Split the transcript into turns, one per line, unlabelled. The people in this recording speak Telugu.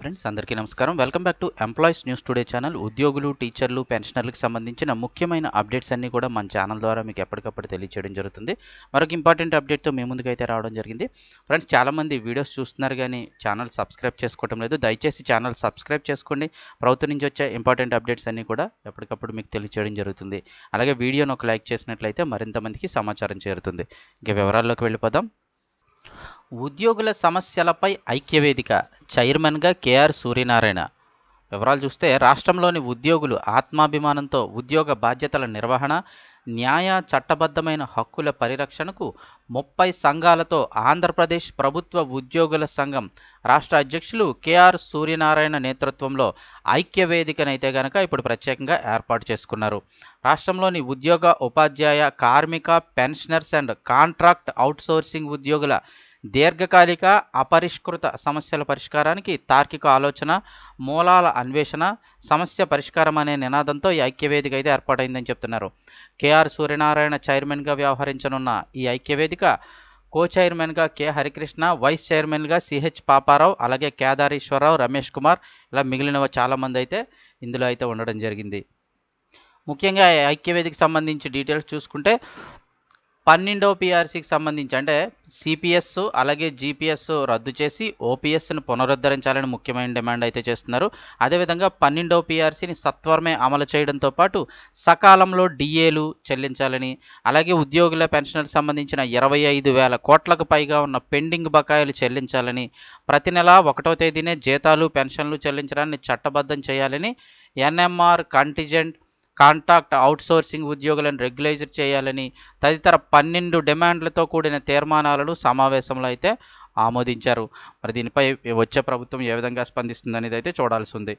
ఫ్రెండ్స్ అందరికీ నమస్కారం. Welcome back to employees news today channel. ఉద్యోగులు టీచర్లు పెన్షనర్లకు సంబంధించిన ముఖ్యమైన అప్డేట్స్ అన్నీ కూడా మన ఛానల్ ద్వారా మీకు ఎప్పటికప్పుడు తెలియచేయడం జరుగుతుంది. మరొక ఇంపార్టెంట్ అప్డేట్తో మీ ముందుకైతే రావడం జరిగింది. ఫ్రెండ్స్ చాలామంది వీడియోస్ చూస్తున్నారు కానీ ఛానల్ సబ్స్క్రైబ్ చేసుకోవడం లేదు. దయచేసి ఛానల్ సబ్స్క్రైబ్ చేసుకోండి. ప్రభుత్వం నుంచి వచ్చే ఇంపార్టెంట్ అప్డేట్స్ అన్నీ కూడా ఎప్పటికప్పుడు మీకు తెలియచేయడం జరుగుతుంది. అలాగే వీడియోను ఒక లైక్ చేసినట్లయితే మరింత మందికి సమాచారం చేరుతుంది. ఇక వివరాల్లోకి వెళ్ళిపోదాం. ఉద్యోగుల సమస్యలపై ఐక్యవేదిక చైర్మన్గా కేఆర్ సూర్యనారాయణ. వివరాలు చూస్తే రాష్ట్రంలోని ఉద్యోగులు ఆత్మాభిమానంతో ఉద్యోగ బాధ్యతల నిర్వహణ న్యాయ చట్టబద్ధమైన హక్కుల పరిరక్షణకు ముప్పై సంఘాలతో ఆంధ్రప్రదేశ్ ప్రభుత్వ ఉద్యోగుల సంఘం రాష్ట్ర అధ్యక్షులు కేఆర్ సూర్యనారాయణ నేతృత్వంలో ఐక్యవేదికనైతే గనక ఇప్పుడు ప్రత్యేకంగా ఏర్పాటు చేసుకున్నారు. రాష్ట్రంలోని ఉద్యోగ ఉపాధ్యాయ కార్మిక పెన్షనర్స్ అండ్ కాంట్రాక్ట్ అవుట్సోర్సింగ్ ఉద్యోగుల దీర్ఘకాలిక అపరిష్కృత సమస్యల పరిష్కారానికి తార్కిక ఆలోచన మూలాల అన్వేషణ సమస్య పరిష్కారం అనే నినాదంతో ఈ ఐక్యవేదిక అయితే ఏర్పాటైందని చెప్తున్నారు. కేఆర్ సూర్యనారాయణ చైర్మన్గా వ్యవహరించనున్న ఈ ఐక్యవేదిక కో చైర్మన్గా కె. హరికృష్ణ వైస్ చైర్మన్గా సిహెచ్ పాపారావు అలాగే కేదారీశ్వరరావు రమేష్ కుమార్ ఇలా మిగిలిన చాలామంది అయితే ఇందులో అయితే ఉండడం జరిగింది. ముఖ్యంగా ఐక్యవేదికి సంబంధించి డీటెయిల్స్ చూసుకుంటే పన్నెండవ పిఆర్సీకి సంబంధించి అంటే సిపిఎస్ అలాగే జీపీఎస్ రద్దు చేసి ఓపీఎస్ను పునరుద్ధరించాలని ముఖ్యమైన డిమాండ్ అయితే చేస్తున్నారు. అదేవిధంగా పన్నెండవ పిఆర్సీని సత్వరమే అమలు చేయడంతో పాటు సకాలంలో డిఏలు చెల్లించాలని అలాగే ఉద్యోగుల పెన్షన్లకు సంబంధించిన ఇరవై ఐదు వేల కోట్లకు పైగా ఉన్న పెండింగ్ బకాయిలు చెల్లించాలని ప్రతి నెల ఒకటో తేదీనే జీతాలు పెన్షన్లు చెల్లించడాన్ని చట్టబద్ధం చేయాలని ఎన్ఎంఆర్ కంటిజెంట్ కాంట్రాక్ట్ అవుట్సోర్సింగ్ ఉద్యోగులను రెగ్యులైజర్ చేయాలని తదితర పన్నెండు డిమాండ్లతో కూడిన తీర్మానాలను సమావేశంలో అయితే ఆమోదించారు. మరి దీనిపై వచ్చే ప్రభుత్వం ఏ విధంగా స్పందిస్తుంది అనేది అయితే చూడాల్సి ఉంది.